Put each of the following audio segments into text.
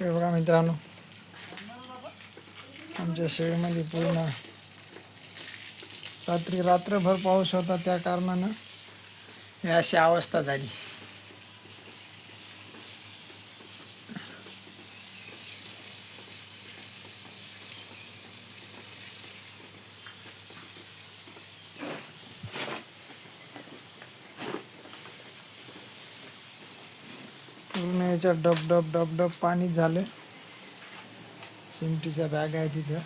हे बघा मित्रांनो. आमच्या शेळीमध्ये पूर्ण रात्री रात्रभर पाऊस होता त्या कारणानं ही अशी अवस्था झाली. पूर्ण याच्यात डब डब डब डब पाणी झालं सिमटीच्या बॅग आहे तिथं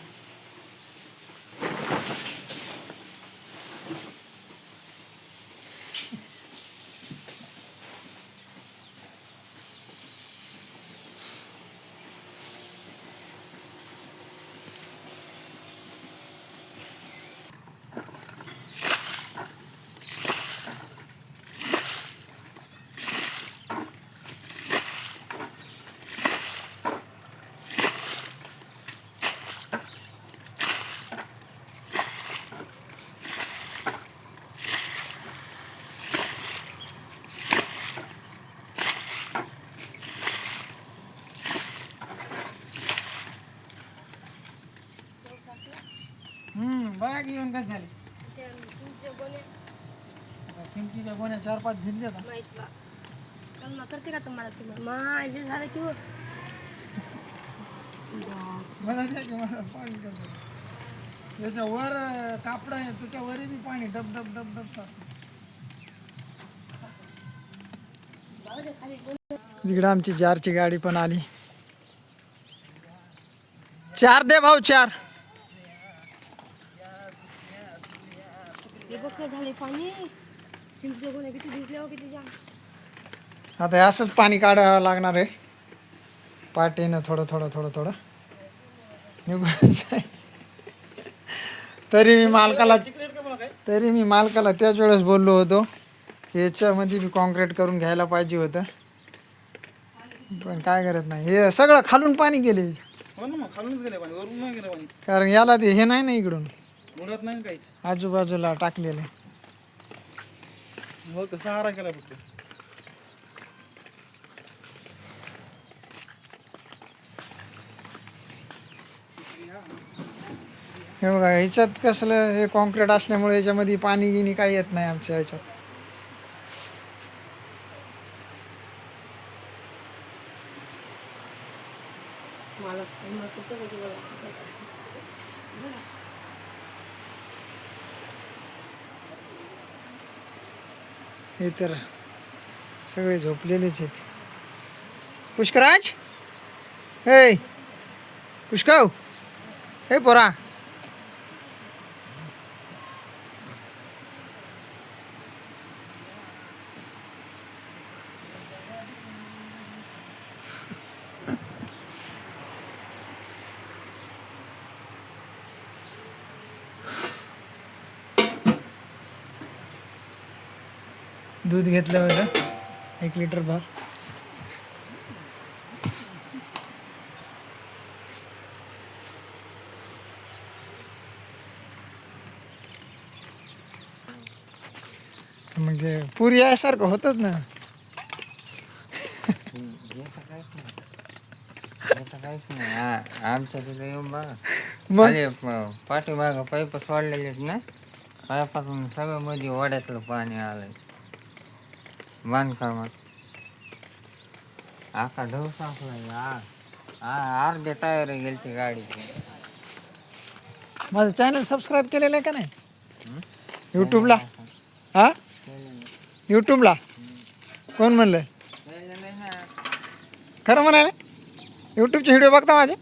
बघा की येऊन कसं झाले. सिमटीच्या गोण्या चार पाच भिजले आता करते का तुम्हाला तुम्हाला माझे झालं की हो. मला नाही की मला पाणी कसं वर कापड आहे त्याच्या वरही बी पाणी डब डब डब डब साचलं इकडं आमची चारची गाडी पण आली. चार दे भाऊ चार. बघ काय झाले पाणी चिंचच्या गोण्या किती भिजल्या किती जाम आता हे असंच पाणी काढावं लागणार आहे. पाटीनं थोडं थोडं थोडं थोडं. निघून तरी मी मालकाला तरी मी मालकाला त्याच वेळेस बोललो होतो याच्यामध्ये बी कॉन्क्रीट करून घ्यायला पाहिजे होतं. पण काय करत नाही. हे सगळं खालून पाणी गेले. हो कारण याला ते हे नाही ना इकडून. मुळात नाही काहीच? आजूबाजूला टाकलेलं हो तर सहारा केला फक्त. हे बघा ह्याच्यात कसलं हे कॉन्क्रीट असल्यामुळे याच्यामध्ये पाणी गिनी काही येत नाही आमच्या ह्याच्यात. मला हे तर सगळे झोपलेलेच आहेत. पुष्कराज? हे पुष्कव हे पोरा. दूध घेतलं होतं एक लिटर भर म्हणजे पुरी यासारखं होतच ना. आमच्या तिथे येऊन बघा पाठीमागं पाईप सोडलेले आहेत ना? पाईपातून सगळं मध्ये ओढ्यातलं पाणी आलंय. बांधकामात आका ढव सापलाय आ आ- अर्धे टायर गेलते गाडीचे. माझं चॅनल सबस्क्राईब केलेलं आहे का नाही? यूट्यूबला हा? यूट्यूबला कोण म्हणलं? खरं म्हणाले? यूट्यूबचे व्हिडिओ बघता माझे?